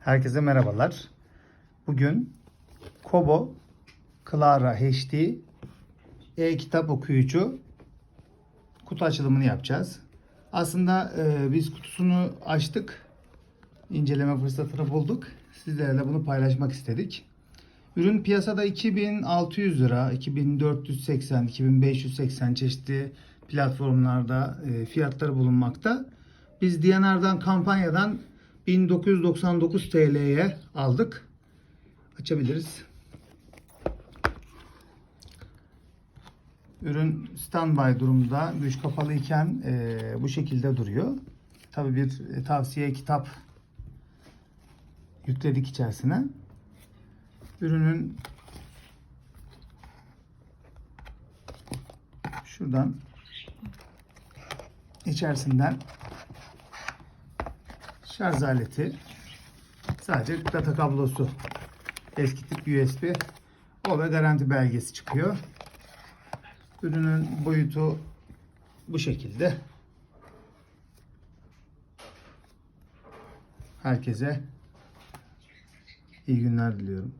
Herkese merhabalar. Bugün Kobo Clara HD e-kitap okuyucu kutu açılımını yapacağız. Aslında e, biz kutusunu açtık. İnceleme fırsatını bulduk. Sizlerle bunu paylaşmak istedik. Ürün piyasada 2600 lira, 2480, 2580 çeşitli platformlarda e, fiyatları bulunmakta. Biz DNR'dan kampanyadan 1999 TL'ye aldık. Açabiliriz. Ürün standby durumda. Güç kapalı iken e, bu şekilde duruyor. Tabii bir e, tavsiye kitap yükledik içerisine. Ürünün şuradan içerisinden şarj aleti sadece data kablosu eski tip USB o ve garanti belgesi çıkıyor. Ürünün boyutu bu şekilde. Herkese iyi günler diliyorum.